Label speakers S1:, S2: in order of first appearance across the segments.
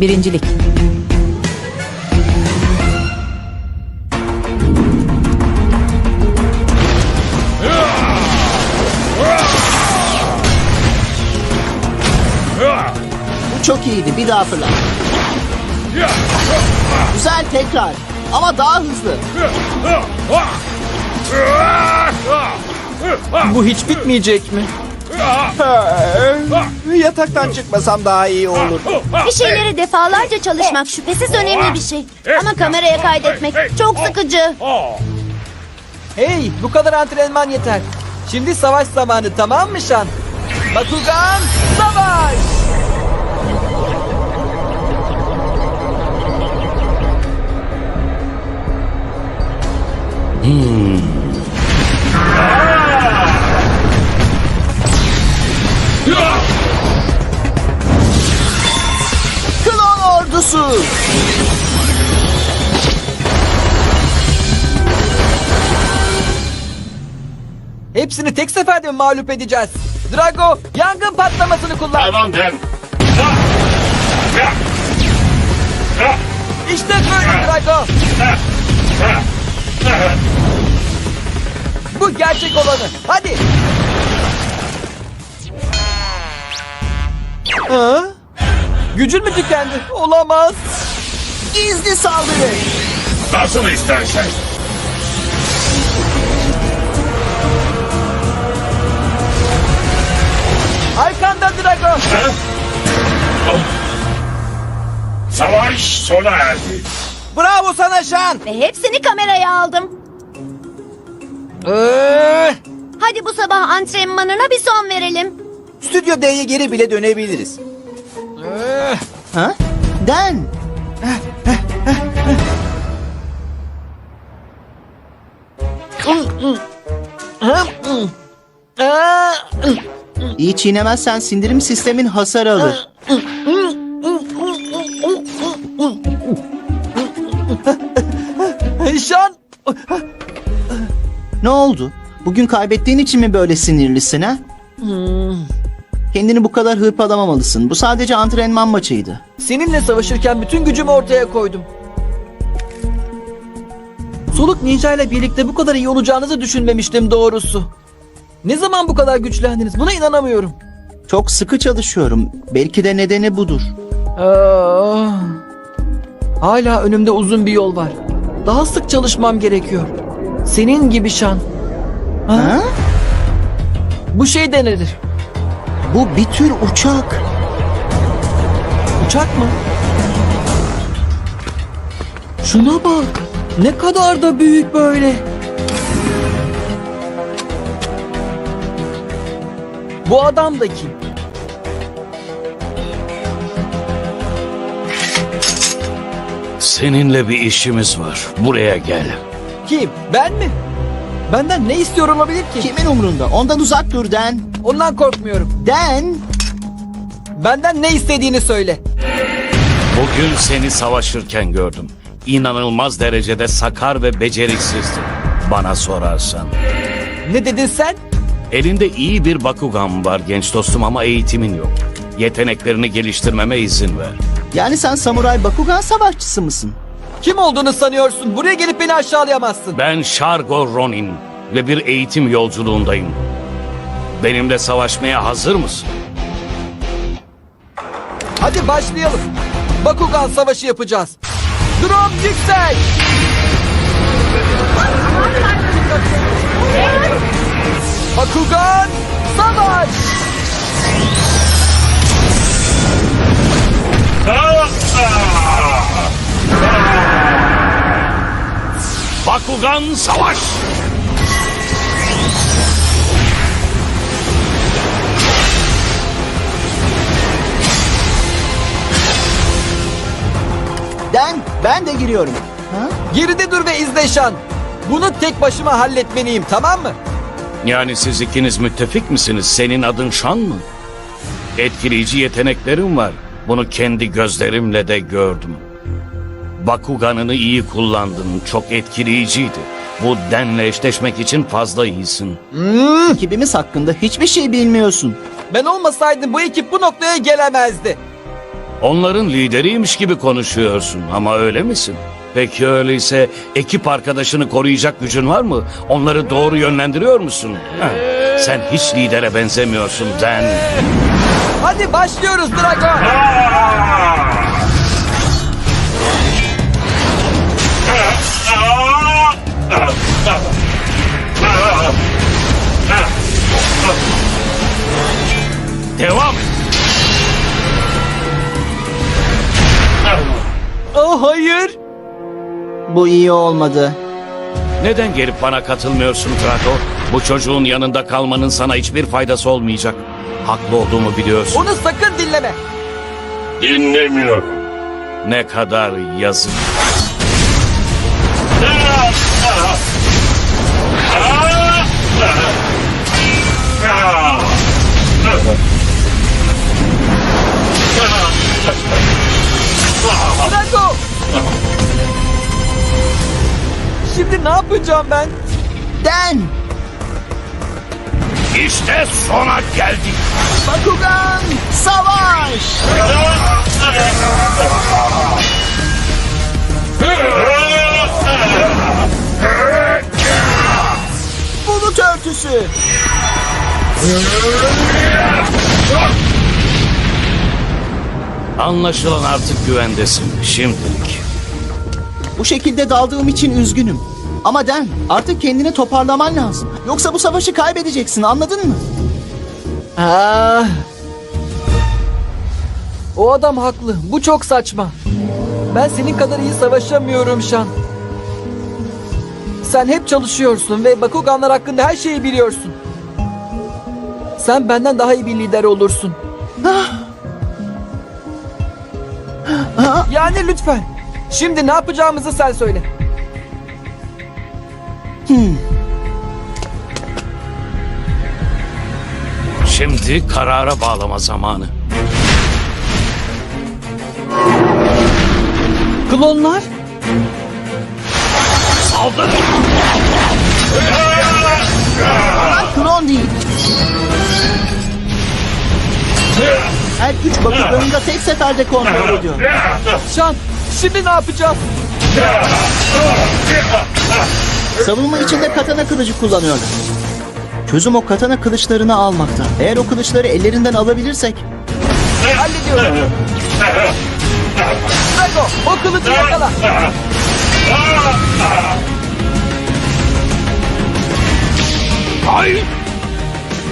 S1: Birincilik.
S2: Bu çok iyiydi. Bir daha fırlat. Güzel tekrar. Ama daha hızlı.
S3: Bu hiç bitmeyecek mi? Yataktan çıkmasam daha iyi olur.
S4: Bir şeyleri defalarca çalışmak şüphesiz önemli bir şey. Ama kameraya kaydetmek çok sıkıcı.
S3: Hey bu kadar antrenman yeter. Şimdi savaş zamanı tamam mı Şan? Bakugan savaş!
S2: Klon ordusu.
S3: Hepsini tek seferde mi mağlup edeceğiz? Drago yangın patlamasını kullan.
S5: Hayvan den.
S3: İşte böyle Drago. Bu gerçek olanı. Hadi. Ha? Gücün mü tükendi? Olamaz.
S2: Gizli saldırı.
S5: Nasıl istersen.
S3: Arkanda Drago.
S5: Savaş sona erdi.
S3: Bravo sana Şan.
S4: Ve hepsini kameraya aldım.
S3: Ee,
S4: Hadi bu sabah antrenmanına bir son verelim.
S3: Stüdyo D'ye geri bile dönebiliriz.
S2: Ha?
S3: Aa,
S2: İyi çiğnemezsen sindirim sistemin hasar alır.
S3: Şan.
S2: Ne oldu? Bugün kaybettiğin için mi böyle sinirlisin ha? Kendini bu kadar hırpalamamalısın. Bu sadece antrenman maçıydı.
S3: Seninle savaşırken bütün gücümü ortaya koydum. Soluk Ninja ile birlikte bu kadar iyi olacağınızı düşünmemiştim doğrusu. Ne zaman bu kadar güçlendiniz? Buna inanamıyorum.
S2: Çok sıkı çalışıyorum. Belki de nedeni budur.
S3: Aa, hala önümde uzun bir yol var. Daha sık çalışmam gerekiyor. Senin gibi Şan. Ha?
S2: Ha?
S3: Bu şey de nedir?
S2: Bu bir tür uçak.
S3: Uçak mı? Şuna bak. Ne kadar da büyük böyle. Bu adam da kim?
S6: Seninle bir işimiz var. Buraya gel.
S3: Kim? Ben mi? Benden ne istiyor olabilir ki?
S2: Kimin umrunda? Ondan uzak dur Den.
S3: Ondan korkmuyorum.
S2: Den.
S3: Benden ne istediğini söyle.
S6: Bugün seni savaşırken gördüm. İnanılmaz derecede sakar ve beceriksizdi. Bana sorarsan.
S3: Ne dedin sen?
S6: Elinde iyi bir Bakugan var genç dostum ama eğitimin yok. Yeteneklerini geliştirmeme izin ver.
S2: Yani sen samuray Bakugan savaşçısı mısın?
S3: Kim olduğunu sanıyorsun? Buraya gelip beni aşağılayamazsın.
S6: Ben Shargo Ronin ve bir eğitim yolculuğundayım. Benimle savaşmaya hazır mısın?
S3: Hadi başlayalım. Bakugan savaşı yapacağız. Drone yüksek. Bakugan
S6: Bakugan savaş!
S2: Den, ben de giriyorum. Ha?
S3: Geride dur ve izle Şan. Bunu tek başıma halletmeliyim tamam mı?
S6: Yani siz ikiniz müttefik misiniz? Senin adın Şan mı? Etkileyici yeteneklerim var. Bunu kendi gözlerimle de gördüm. Bakuganını iyi kullandın. Çok etkileyiciydi. Bu denle eşleşmek için fazla iyisin.
S2: Ekibimiz hakkında hiçbir şey bilmiyorsun.
S3: Ben olmasaydım bu ekip bu noktaya gelemezdi.
S6: Onların lideriymiş gibi konuşuyorsun ama öyle misin? Peki öyleyse ekip arkadaşını koruyacak gücün var mı? Onları doğru yönlendiriyor musun? Heh, Sen hiç lidere benzemiyorsun Den.
S3: Hadi başlıyoruz Drago.
S6: Devam et.
S3: Oh hayır.
S2: Bu iyi olmadı.
S6: Neden gelip bana katılmıyorsun Drago? Bu çocuğun yanında kalmanın sana hiçbir faydası olmayacak. Haklı olduğumu biliyorsun.
S3: Onu sakın dinleme.
S5: Dinlemiyorum.
S6: Ne kadar yazık.
S3: Drago. Şimdi ne yapacağım ben?
S2: Den!
S6: İşte sona geldik.
S2: Bakugan savaş! Bulut örtüsü!
S6: Anlaşılan artık güvendesin şimdilik.
S2: Bu şekilde daldığım için üzgünüm. Ama Den artık kendini toparlaman lazım. Yoksa bu savaşı kaybedeceksin anladın mı?
S3: Ah. O adam haklı. Bu çok saçma. Ben senin kadar iyi savaşamıyorum Şan. Sen hep çalışıyorsun ve Bakuganlar hakkında her şeyi biliyorsun. Sen benden daha iyi bir lider olursun. yani lütfen. Şimdi ne yapacağımızı sen söyle.
S6: Şimdi karara bağlama zamanı.
S3: Klonlar?
S6: Saldır!
S2: Klon değil. Her üç Bakugan'ı da tek seferde kontrol ediyor.
S3: Şan, şimdi ne yapacağız?
S2: Savunma için de katana kılıcı kullanıyorlar. Çözüm o katana kılıçlarını almakta. Eğer o kılıçları ellerinden alabilirsek
S3: Hallediyorum. Drago, o kılıcı yakala.
S6: Hayır!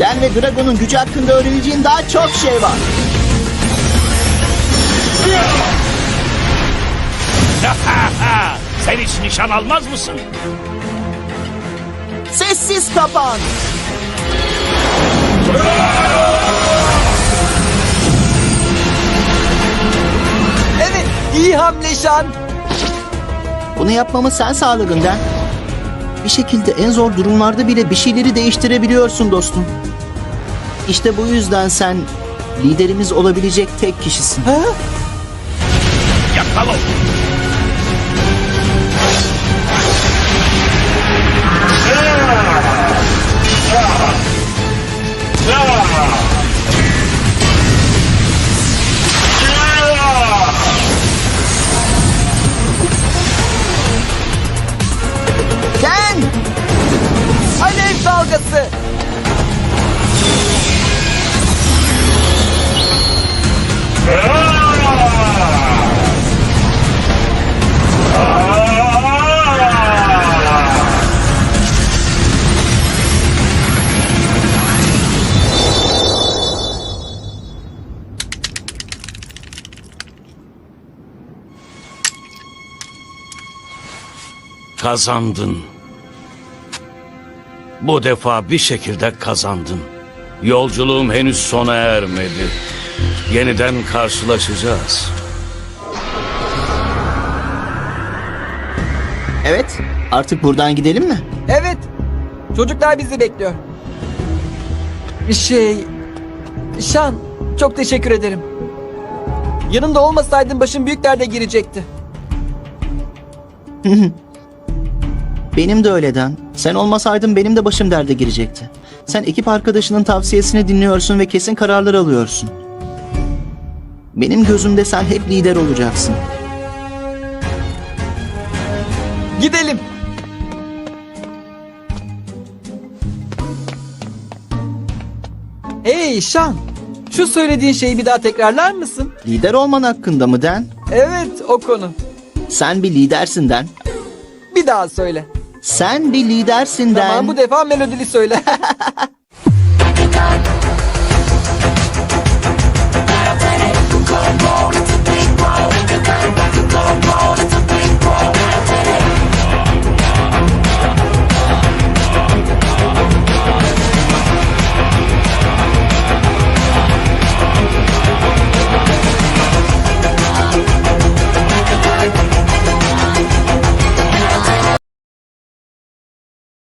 S2: Den ve Dragon'un gücü hakkında öğreneceğin daha çok şey var.
S6: Sen hiç nişan almaz mısın?
S2: Sessiz kapan.
S3: Evet, iyi hamle Şan.
S2: Bunu yapmamı sen sağladın Den. Bir şekilde en zor durumlarda bile bir şeyleri değiştirebiliyorsun dostum. İşte bu yüzden sen liderimiz olabilecek tek kişisin.
S3: Ha?
S6: Yakala!
S2: Den!
S3: Dalgası.
S6: Kazandın. Bu defa bir şekilde kazandın. Yolculuğum henüz sona ermedi. Yeniden karşılaşacağız.
S2: Evet, artık buradan gidelim mi?
S3: Evet. Çocuklar bizi bekliyor. Şey... Şan, çok teşekkür ederim. Yanımda olmasaydın başım büyük derde girecekti.
S2: Benim de öyleden. Sen olmasaydın benim de başım derde girecekti. Sen ekip arkadaşının tavsiyesini dinliyorsun ve kesin kararlar alıyorsun. Benim gözümde sen hep lider olacaksın.
S3: Gidelim. Hey Şan, şu söylediğin şeyi bir daha tekrarlar mısın?
S2: Lider olman hakkında mı Den?
S3: Evet, o konu.
S2: Sen bir lidersin Den.
S3: Bir daha söyle.
S2: Sen bir lidersin Den.
S3: Tamam bu defa melodili söyle.